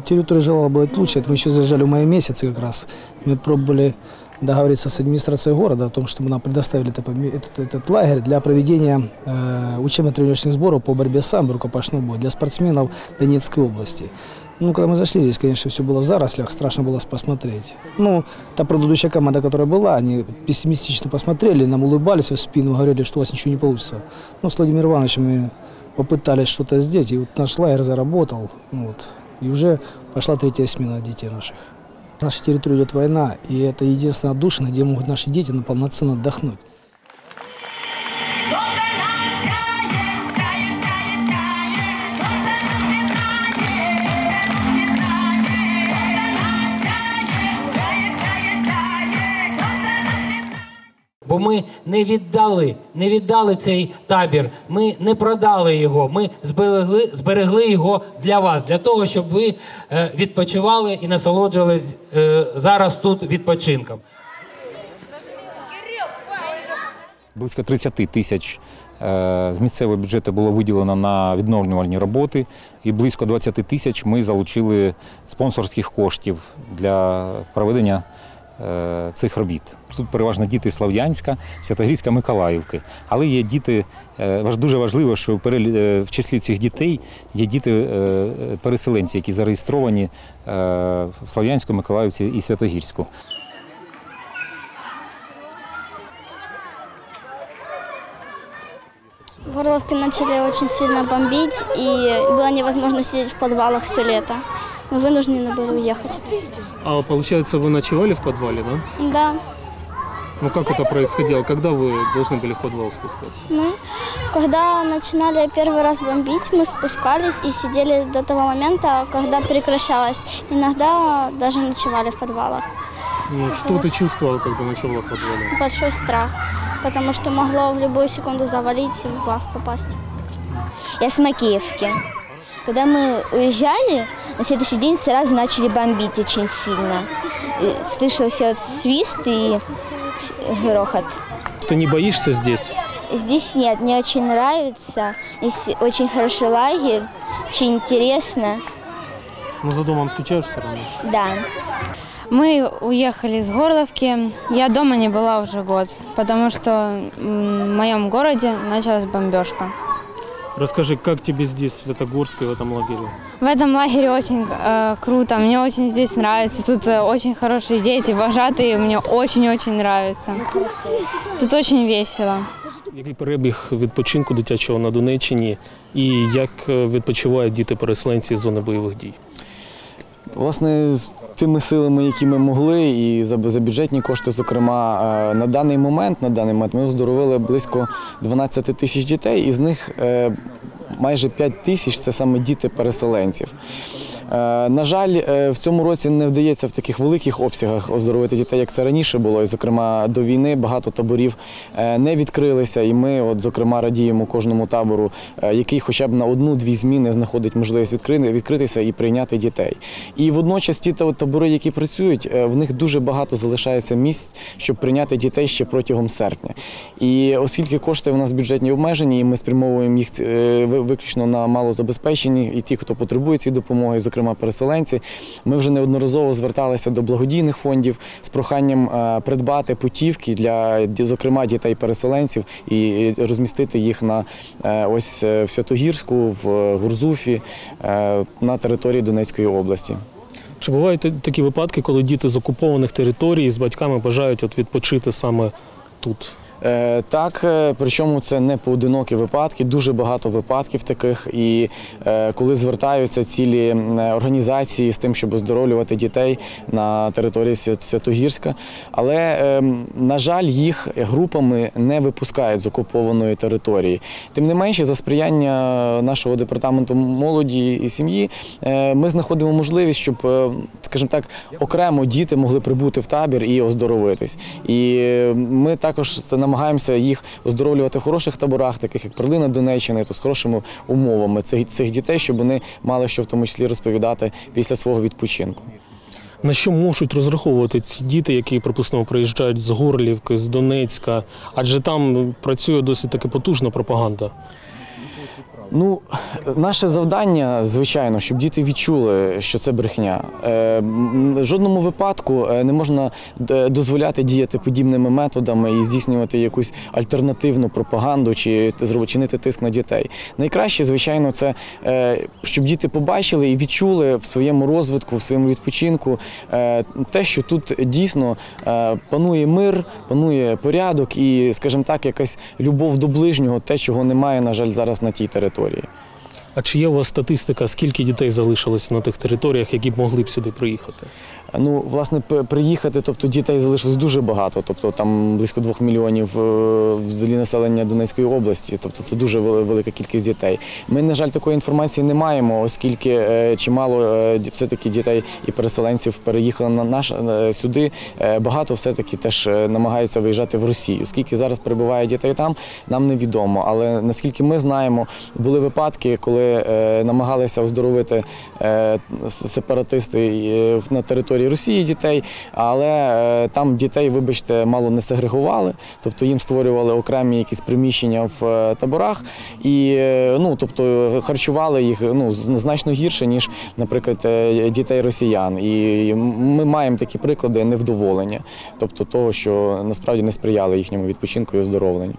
Территория желала быть лучше. Это мы еще заезжали в мае месяце как раз. Мы пробовали договориться с администрацией города о том, чтобы нам предоставили этот, этот лагерь для проведения э, учебно-тренировочных сборов по борьбе с самбо, рукопашному бою для спортсменов Донецкой области. Ну, когда мы зашли, здесь, конечно, все было в зарослях, страшно было посмотреть. Ну, та предыдущая команда, которая была, они пессимистично посмотрели, нам улыбались в спину, говорили, что у вас ничего не получится. Ну, с Владимиром Ивановичем мы попытались что-то сделать, и вот наш лагерь заработал, ну вот, и уже пошла третья смена детей наших. В нашей территории идет война, и это единственная отдушина, где могут наши дети на- полноценно отдохнуть. Бо ми не віддали, не віддали цей табір. Ми не продали його. Ми зберегли, зберегли його для вас, для того, щоб ви е, відпочивали і насолоджувались е, зараз тут відпочинком. Близько 30 тисяч е, з місцевого бюджету було виділено на відновлювальні роботи, і близько 20 тисяч ми залучили спонсорських коштів для проведення цих робіт. Тут переважно діти Слав'янська, Святогірська, Миколаївки. Але є діти, е, дуже важливо, що в е, в числі цих дітей є діти-переселенці, які зареєстровані е, в Слав'янську, Миколаївці і Святогірську. В Горловке начали очень сильно бомбить, и было невозможно сидеть в подвалах все лето. Мы вынуждены были уехать. А получается, вы ночевали в подвале, да? Да, Ну как это происходило? Когда вы должны были в подвал спускаться? мы, когда начинали первый раз бомбить, мы спускались и сидели до того момента, когда прекращалось. Иногда даже ночевали в подвалах. Ну, что ты чувствовал, когда ночевала в подвале? Большой страх, потому что могло в любую секунду завалить и в вас попасть. Я с Макеевки. Когда мы уезжали, на следующий день сразу начали бомбить очень сильно. И Слышался вот свист и грохот. Ты не боишься здесь? Здесь нет, мне очень нравится. Здесь очень хороший лагерь, очень интересно. Ну, за домом скучаешь все равно? Да. Мы уехали из Горловки. Я дома не была уже год, потому что в моем городе началась бомбежка. Расскажи, как тебе здесь, в Светогорске, в этом лагере? В этом лагере очень э, круто, мне очень здесь нравится. Тут э, очень хорошие дети, вожатые, мне очень-очень нравится. Тут очень весело. Який перебіг відпочинку дитячого на Донеччині і як е, відпочивають діти-переселенці з зони бойових дій? Власне, з тими силами, які ми могли, і за, бюджетні кошти, зокрема, е, на даний момент, на даний момент ми оздоровили близько 12 тисяч дітей, із них е, майже 5 тисяч це саме діти переселенців. Е, На жаль, е, в цьому році не вдається в таких великих обсягах оздоровити дітей, як це раніше було. І, зокрема, до війни багато таборів е, не відкрилися. І ми, от, зокрема, радіємо кожному табору, який хоча б на одну-дві зміни знаходить можливість відкритися і прийняти дітей. І водночас ті табори, які працюють, в них дуже багато залишається місць, щоб прийняти дітей ще протягом серпня. І оскільки кошти у нас бюджетні обмежені, і ми спрямовуємо їх виключно на малозабезпечені і ті, хто потребує цієї допомоги, зокрема переселенці, ми вже неодноразово зверталися до благодійних фондів з проханням е, придбати путівки для зокрема дітей-переселенців і розмістити їх на е, ось е, в Святогірську, в Гурзуфі на території Донецької області. Чи бувають такі випадки, коли діти з окупованих територій з батьками бажають от відпочити саме тут? Е, Так, е, причому це не поодинокі випадки, дуже багато випадків таких. І е, коли звертаються цілі організації з тим, щоб оздоровлювати дітей на території Святогірська, але е, на жаль, їх групами не випускають з окупованої території. Тим не менше, за сприяння нашого департаменту молоді і сім'ї, ми знаходимо можливість, щоб, скажімо так, окремо діти могли прибути в табір і оздоровитись. І е, ми також намагаємося їх оздоровлювати в хороших таборах, таких як Перлина Донеччини, то з хорошими умовами цих, цих дітей, щоб вони мали що в тому числі розповідати після свого відпочинку. На що можуть розраховувати ці діти, які, припустимо, приїжджають з Горлівки, з Донецька, адже там працює досить таки потужна пропаганда. Ну, наше завдання, звичайно, щоб діти відчули, що це брехня. Е, В жодному випадку е, не можна дозволяти діяти подібними методами і здійснювати якусь альтернативну пропаганду чи чинити тиск на дітей. Найкраще, звичайно, це е, щоб діти побачили і відчули в своєму розвитку, в своєму відпочинку е, те, що тут дійсно е, панує мир, панує порядок і, скажімо так, якась любов до ближнього, те, чого немає, на жаль, зараз на тій території. истории. А чи є у вас статистика, скільки дітей залишилось на тих територіях, які б могли б сюди приїхати? Ну, власне, приїхати, тобто дітей залишилось дуже багато, тобто там близько двох мільйонів е, взагалі населення Донецької області, тобто це дуже велика кількість дітей. Ми, на жаль, такої інформації не маємо, оскільки е, чимало е, все-таки дітей і переселенців переїхали на наш сюди. Багато все-таки теж намагаються виїжджати в Росію. Скільки зараз перебуває дітей там, нам невідомо. Але наскільки ми знаємо, були випадки, коли е, намагалися оздоровити е, сепаратисти е, на території Росії дітей, але там дітей, вибачте, мало не сегрегували, тобто їм створювали окремі якісь приміщення в таборах і ну, тобто харчували їх ну, значно гірше, ніж, наприклад, дітей росіян. І ми маємо такі приклади невдоволення, тобто того, що насправді не сприяли їхньому відпочинку і оздоровленню.